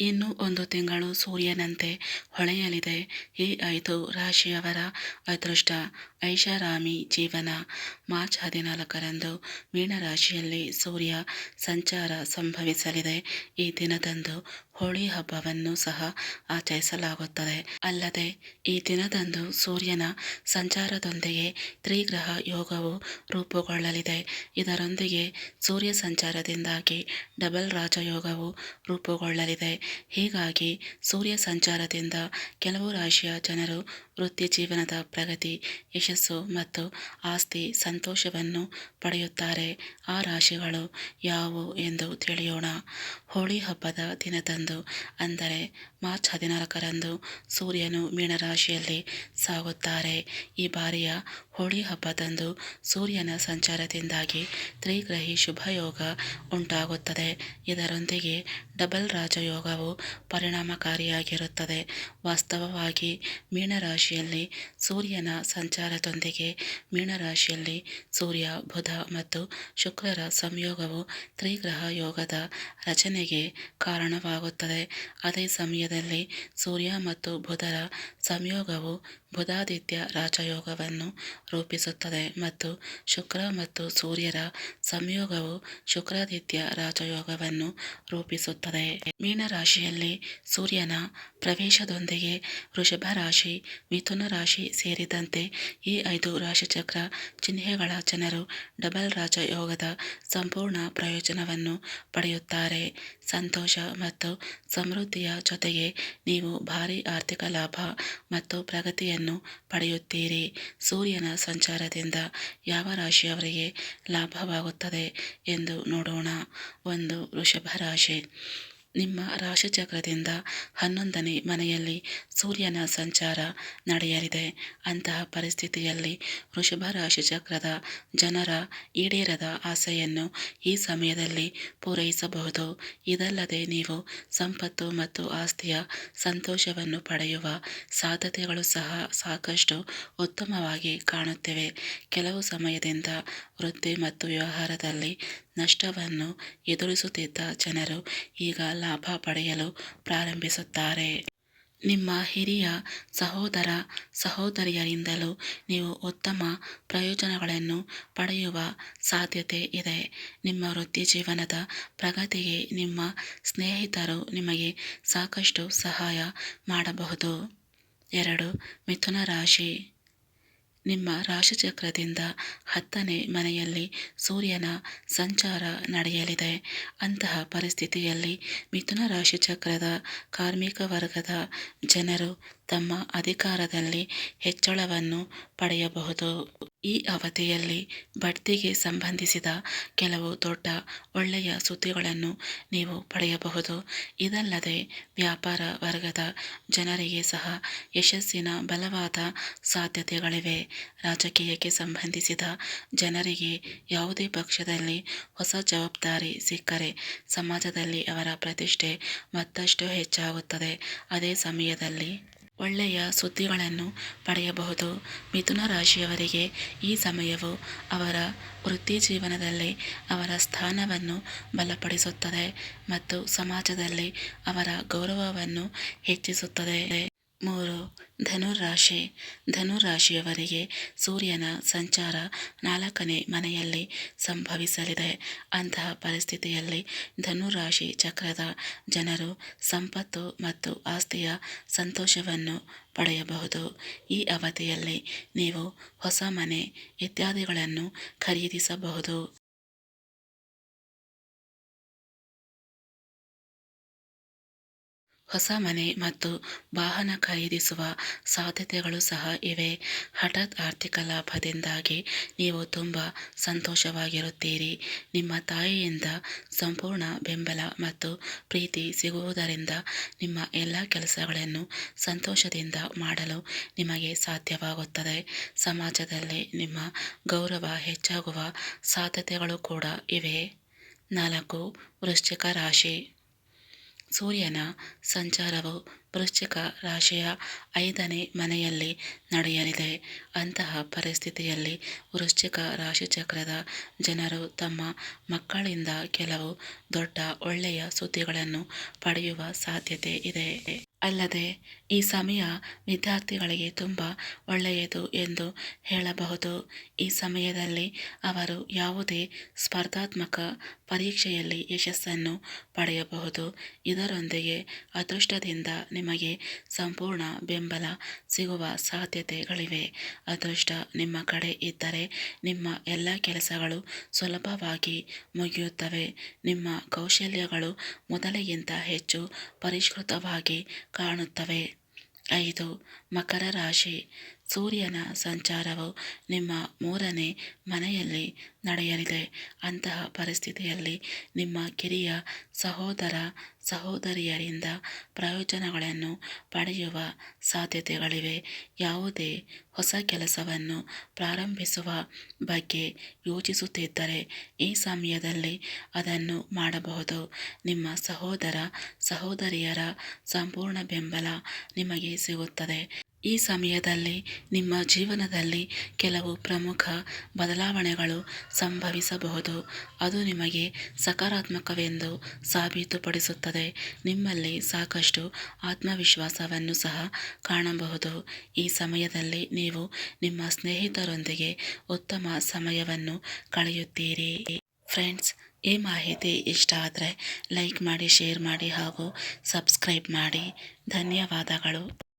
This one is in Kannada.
ಇನ್ನು ಒಂದು ತಿಂಗಳು ಸೂರ್ಯನಂತೆ ಹೊಳೆಯಲಿದೆ. ಈ ಐದು ರಾಶಿಯವರ ಅದೃಷ್ಟ ಐಷಾರಾಮಿ ಜೀವನ. ಮಾರ್ಚ್ ಹದಿನಾಲ್ಕರಂದು ಮೀನರಾಶಿಯಲ್ಲಿ ಸೂರ್ಯ ಸಂಚಾರ ಸಂಭವಿಸಲಿದೆ. ಈ ದಿನದಂದು ಹೋಳಿ ಹಬ್ಬವನ್ನು ಸಹ ಆಚರಿಸಲಾಗುತ್ತದೆ. ಅಲ್ಲದೆ, ಈ ದಿನದಂದು ಸೂರ್ಯನ ಸಂಚಾರದೊಂದಿಗೆ ತ್ರಿಗ್ರಹ ಯೋಗವು ರೂಪುಗೊಳ್ಳಲಿದೆ. ಇದರೊಂದಿಗೆ ಸೂರ್ಯ ಸಂಚಾರದಿಂದಾಗಿ ಡಬಲ್ ರಾಜಯೋಗವು ರೂಪುಗೊಳ್ಳಲಿದೆ. ಹೀಗಾಗಿ ಸೂರ್ಯ ಸಂಚಾರದಿಂದ ಕೆಲವು ರಾಶಿಯ ಜನರು ವೃತ್ತಿ ಜೀವನದ ಪ್ರಗತಿ, ಯಶಸ್ಸು ಮತ್ತು ಆಸ್ತಿ ಸಂತೋಷವನ್ನು ಪಡೆಯುತ್ತಾರೆ. ಆ ರಾಶಿಗಳು ಯಾವುವು ಎಂದು ತಿಳಿಯೋಣ. ಹೋಳಿ ಹಬ್ಬದ ದಿನದಂದು ಅಂದರೆ ಮಾರ್ಚ್ ಹದಿನಾಲ್ಕರಂದು ಸೂರ್ಯನು ಮೀನರಾಶಿಯಲ್ಲಿ ಸಾಗುತ್ತಾರೆ. ಈ ಬಾರಿಯ ಹೋಳಿ ಹಬ್ಬದಂದು ಸೂರ್ಯನ ಸಂಚಾರದಿಂದಾಗಿ ತ್ರಿಗ್ರಹಿ ಶುಭಯೋಗ ಉಂಟಾಗುತ್ತದೆ. ಇದರೊಂದಿಗೆ ಡಬಲ್ ರಾಜಯೋಗವು ಪರಿಣಾಮಕಾರಿಯಾಗಿರುತ್ತದೆ. ವಾಸ್ತವವಾಗಿ ಮೀನರಾಶಿಯಲ್ಲಿ ಸೂರ್ಯನ ಸಂಚಾರದೊಂದಿಗೆ ಮೀನರಾಶಿಯಲ್ಲಿ ಸೂರ್ಯ, ಬುಧ ಮತ್ತು ಶುಕ್ರರ ಸಂಯೋಗವು ತ್ರಿಗ್ರಹ ಯೋಗದ ರಚನೆಗೆ ಕಾರಣವಾಗುತ್ತದೆ. ಅದೇ ಸಮಯದಲ್ಲಿ ಸೂರ್ಯ ಮತ್ತು ಬುಧರ ಸಂಯೋಗವು ಬುಧಾದಿತ್ಯ ರಾಜಯೋಗವನ್ನು ರೂಪಿಸುತ್ತದೆ ಮತ್ತು ಶುಕ್ರ ಮತ್ತು ಸೂರ್ಯರ ಸಂಯೋಗವು ಶುಕ್ರಾದಿತ್ಯ ರಾಜಯೋಗವನ್ನು ರೂಪಿಸುತ್ತದೆ. ಮೀನರಾಶಿಯಲ್ಲಿ ಸೂರ್ಯನ ಪ್ರವೇಶದೊಂದಿಗೆ ವೃಷಭ ರಾಶಿ, ಮಿಥುನ ರಾಶಿ ಸೇರಿದಂತೆ ಈ ಐದು ರಾಶಿಚಕ್ರ ಚಿಹ್ನೆಗಳ ಜನರು ಡಬಲ್ ರಾಜಯೋಗದ ಸಂಪೂರ್ಣ ಪ್ರಯೋಜನವನ್ನು ಪಡೆಯುತ್ತಾರೆ. ಸಂತೋಷ ಮತ್ತು ಸಮೃದ್ಧಿಯ ಜೊತೆಗೆ ನೀವು ಭಾರೀ ಆರ್ಥಿಕ ಲಾಭ ಮತ್ತು ಪ್ರಗತಿಯನ್ನು ಪಡೆಯುತ್ತೀರಿ. ಸೂರ್ಯನ ಸಂಚಾರದಿಂದ ಯಾವ ರಾಶಿಯವರಿಗೆ ಲಾಭವಾಗುತ್ತದೆ ಎಂದು ನೋಡೋಣ. ಒಂದು ವೃಷಭ ರಾಶಿ. ನಿಮ್ಮ ರಾಶಿಚಕ್ರದಿಂದ ಹನ್ನೊಂದನೇ ಮನೆಯಲ್ಲಿ ಸೂರ್ಯನ ಸಂಚಾರ ನಡೆಯಲಿದೆ. ಅಂತಹ ಪರಿಸ್ಥಿತಿಯಲ್ಲಿ ವೃಷಭ ರಾಶಿಚಕ್ರದ ಜನರ ಈಡೇರದ ಆಸೆಯನ್ನು ಈ ಸಮಯದಲ್ಲಿ ಪೂರೈಸಬಹುದು. ಇದಲ್ಲದೆ ನೀವು ಸಂಪತ್ತು ಮತ್ತು ಆಸ್ತಿಯ ಸಂತೋಷವನ್ನು ಪಡೆಯುವ ಸಾಧ್ಯತೆಗಳು ಸಹ ಸಾಕಷ್ಟು ಉತ್ತಮವಾಗಿ ಕಾಣುತ್ತಿವೆ. ಕೆಲವು ಸಮಯದಿಂದ ವೃತ್ತಿ ಮತ್ತು ವ್ಯವಹಾರದಲ್ಲಿ ನಷ್ಟವನ್ನು ಎದುರಿಸುತ್ತಿದ್ದ ಜನರು ಈಗ ಲಾಭ ಪಡೆಯಲು ಪ್ರಾರಂಭಿಸುತ್ತಾರೆ. ನಿಮ್ಮ ಹಿರಿಯ ಸಹೋದರ ಸಹೋದರಿಯರಿಂದಲೂ ನೀವು ಉತ್ತಮ ಪ್ರಯೋಜನಗಳನ್ನು ಪಡೆಯುವ ಸಾಧ್ಯತೆ ಇದೆ. ನಿಮ್ಮ ವೃತ್ತಿಜೀವನದ ಪ್ರಗತಿಗೆ ನಿಮ್ಮ ಸ್ನೇಹಿತರು ನಿಮಗೆ ಸಾಕಷ್ಟು ಸಹಾಯ ಮಾಡಬಹುದು. ಎರಡು ಮಿಥುನ ರಾಶಿ. ನಿಮ್ಮ ರಾಶಿಚಕ್ರದಿಂದ ಹತ್ತನೇ ಮನೆಯಲ್ಲಿ ಸೂರ್ಯನ ಸಂಚಾರ ನಡೆಯಲಿದೆ. ಅಂತಹ ಪರಿಸ್ಥಿತಿಯಲ್ಲಿ ಮಿಥುನ ರಾಶಿಚಕ್ರದ ಕಾರ್ಮಿಕ ವರ್ಗದ ಜನರು ತಮ್ಮ ಅಧಿಕಾರದಲ್ಲಿ ಹೆಚ್ಚಳವನ್ನು ಪಡೆಯಬಹುದು. ಈ ಅವಧಿಯಲ್ಲಿ ಬಡ್ತಿಗೆ ಸಂಬಂಧಿಸಿದ ಕೆಲವು ದೊಡ್ಡ ಒಳ್ಳೆಯ ಸುದ್ದಿಗಳನ್ನು ನೀವು ಪಡೆಯಬಹುದು. ಇದಲ್ಲದೆ ವ್ಯಾಪಾರ ವರ್ಗದ ಜನರಿಗೆ ಸಹ ಯಶಸ್ಸಿನ ಬಲವಾದ ಸಾಧ್ಯತೆಗಳಿವೆ. ರಾಜಕೀಯಕ್ಕೆ ಸಂಬಂಧಿಸಿದ ಜನರಿಗೆ ಯಾವುದೇ ಪಕ್ಷದಲ್ಲಿ ಹೊಸ ಜವಾಬ್ದಾರಿ ಸಿಕ್ಕರೆ ಸಮಾಜದಲ್ಲಿ ಅವರ ಪ್ರತಿಷ್ಠೆ ಮತ್ತಷ್ಟು ಹೆಚ್ಚಾಗುತ್ತದೆ. ಅದೇ ಸಮಯದಲ್ಲಿ ಒಳ್ಳೆಯ ಸುದ್ದಿಗಳನ್ನು ಪಡೆಯಬಹುದು. ಮಿಥುನ ರಾಶಿಯವರಿಗೆ ಈ ಸಮಯವು ಅವರ ವೃತ್ತಿ ಜೀವನದಲ್ಲಿ ಅವರ ಸ್ಥಾನವನ್ನು ಬಲಪಡಿಸುತ್ತದೆ ಮತ್ತು ಸಮಾಜದಲ್ಲಿ ಅವರ ಗೌರವವನ್ನು ಹೆಚ್ಚಿಸುತ್ತದೆ. ಮೂರು, ಧನುರಾಶಿ. ಧನುರಾಶಿಯವರಿಗೆ ಸೂರ್ಯನ ಸಂಚಾರ ನಾಲ್ಕನೇ ಮನೆಯಲ್ಲಿ ಸಂಭವಿಸಲಿದೆ. ಅಂತಹ ಪರಿಸ್ಥಿತಿಯಲ್ಲಿ ಧನುರಾಶಿ ಚಕ್ರದ ಜನರು ಸಂಪತ್ತು ಮತ್ತು ಆಸ್ತಿಯ ಸಂತೋಷವನ್ನು ಪಡೆಯಬಹುದು. ಈ ಅವಧಿಯಲ್ಲಿ ನೀವು ಹೊಸ ಮನೆ ಇತ್ಯಾದಿಗಳನ್ನು ಖರೀದಿಸಬಹುದು. ಹೊಸ ಮನೆ ಮತ್ತು ವಾಹನ ಖರೀದಿಸುವ ಸಾಧ್ಯತೆಗಳು ಸಹ ಇವೆ. ಹಠಾತ್ ಆರ್ಥಿಕ ಲಾಭದಿಂದಾಗಿ ನೀವು ತುಂಬ ಸಂತೋಷವಾಗಿರುತ್ತೀರಿ. ನಿಮ್ಮ ತಾಯಿಯಿಂದ ಸಂಪೂರ್ಣ ಬೆಂಬಲ ಮತ್ತು ಪ್ರೀತಿ ಸಿಗುವುದರಿಂದ ನಿಮ್ಮ ಎಲ್ಲ ಕೆಲಸಗಳನ್ನು ಸಂತೋಷದಿಂದ ಮಾಡಲು ನಿಮಗೆ ಸಾಧ್ಯವಾಗುತ್ತದೆ. ಸಮಾಜದಲ್ಲಿ ನಿಮ್ಮ ಗೌರವ ಹೆಚ್ಚಾಗುವ ಸಾಧ್ಯತೆಗಳು ಕೂಡ ಇವೆ. ನಾಲ್ಕು, ವೃಶ್ಚಿಕ ರಾಶಿ. ಸೂರ್ಯನ ಸಂಚಾರವು ವೃಶ್ಚಿಕ ರಾಶಿಯ ಐದನೇ ಮನೆಯಲ್ಲಿ ನಡೆಯಲಿದೆ. ಅಂತಹ ಪರಿಸ್ಥಿತಿಯಲ್ಲಿ ವೃಶ್ಚಿಕ ರಾಶಿಚಕ್ರದ ಜನರು ತಮ್ಮ ಮಕ್ಕಳಿಂದ ಕೆಲವು ದೊಡ್ಡ ಒಳ್ಳೆಯ ಸುದ್ದಿಗಳನ್ನು ಪಡೆಯುವ ಸಾಧ್ಯತೆ ಇದೆ. ಅಲ್ಲದೆ ಈ ಸಮಯ ವಿದ್ಯಾರ್ಥಿಗಳಿಗೆ ತುಂಬ ಒಳ್ಳೆಯದು ಎಂದು ಹೇಳಬಹುದು. ಈ ಸಮಯದಲ್ಲಿ ಅವರು ಯಾವುದೇ ಸ್ಪರ್ಧಾತ್ಮಕ ಪರೀಕ್ಷೆಯಲ್ಲಿ ಯಶಸ್ಸನ್ನು ಪಡೆಯಬಹುದು. ಇದರೊಂದಿಗೆ ಅದೃಷ್ಟದಿಂದ ನಿಮಗೆ ಸಂಪೂರ್ಣ ಬೆಂಬಲ ಸಿಗುವ ಸಾಧ್ಯತೆಗಳಿವೆ. ಅದೃಷ್ಟ ನಿಮ್ಮ ಕಡೆ ಇದ್ದರೆ ನಿಮ್ಮ ಎಲ್ಲ ಕೆಲಸಗಳು ಸುಲಭವಾಗಿ ಮುಗಿಯುತ್ತವೆ. ನಿಮ್ಮ ಕೌಶಲ್ಯಗಳು ಮೊದಲಿಗಿಂತ ಹೆಚ್ಚು ಪರಿಷ್ಕೃತವಾಗಿ ಕಾಣುತ್ತವೆ. ಐದು, ಮಕರ ರಾಶಿ. ಸೂರ್ಯನ ಸಂಚಾರವು ನಿಮ್ಮ ಮೂರನೇ ಮನೆಯಲ್ಲಿ ನಡೆಯಲಿದೆ. ಅಂತಹ ಪರಿಸ್ಥಿತಿಯಲ್ಲಿ ನಿಮ್ಮ ಕಿರಿಯ ಸಹೋದರ ಸಹೋದರಿಯರಿಂದ ಪ್ರಯೋಜನಗಳನ್ನು ಪಡೆಯುವ ಸಾಧ್ಯತೆಗಳಿವೆ. ಯಾವುದೇ ಹೊಸ ಕೆಲಸವನ್ನು ಪ್ರಾರಂಭಿಸುವ ಬಗ್ಗೆ ಯೋಚಿಸುತ್ತಿದ್ದರೆ ಈ ಸಮಯದಲ್ಲಿ ಅದನ್ನು ಮಾಡಬಹುದು. ನಿಮ್ಮ ಸಹೋದರ ಸಹೋದರಿಯರ ಸಂಪೂರ್ಣ ಬೆಂಬಲ ನಿಮಗೆ ಸಿಗುತ್ತದೆ. ಈ ಸಮಯದಲ್ಲಿ, ನಿಮ್ಮ ಜೀವನದಲ್ಲಿ ಕೆಲವು ಪ್ರಮುಖ ಬದಲಾವಣೆಗಳು ಸಂಭವಿಸಬಹುದು. ಅದು ನಿಮಗೆ ಸಕಾರಾತ್ಮಕವೆಂದು ಸಾಬೀತುಪಡಿಸುತ್ತದೆ. ನಿಮ್ಮಲ್ಲಿ ಸಾಕಷ್ಟು ಆತ್ಮವಿಶ್ವಾಸವನ್ನು ಸಹ ಕಾಣಬಹುದು. ಈ ಸಮಯದಲ್ಲಿ ನೀವು ನಿಮ್ಮ ಸ್ನೇಹಿತರೊಂದಿಗೆ ಉತ್ತಮ ಸಮಯವನ್ನು ಕಳೆಯುತ್ತೀರಿ. ಫ್ರೆಂಡ್ಸ್, ಈ ಮಾಹಿತಿ ಇಷ್ಟ ಆದರೆ ಲೈಕ್ ಮಾಡಿ, ಶೇರ್ ಮಾಡಿ ಹಾಗೂ ಸಬ್ಸ್ಕ್ರೈಬ್ ಮಾಡಿ. ಧನ್ಯವಾದಗಳು.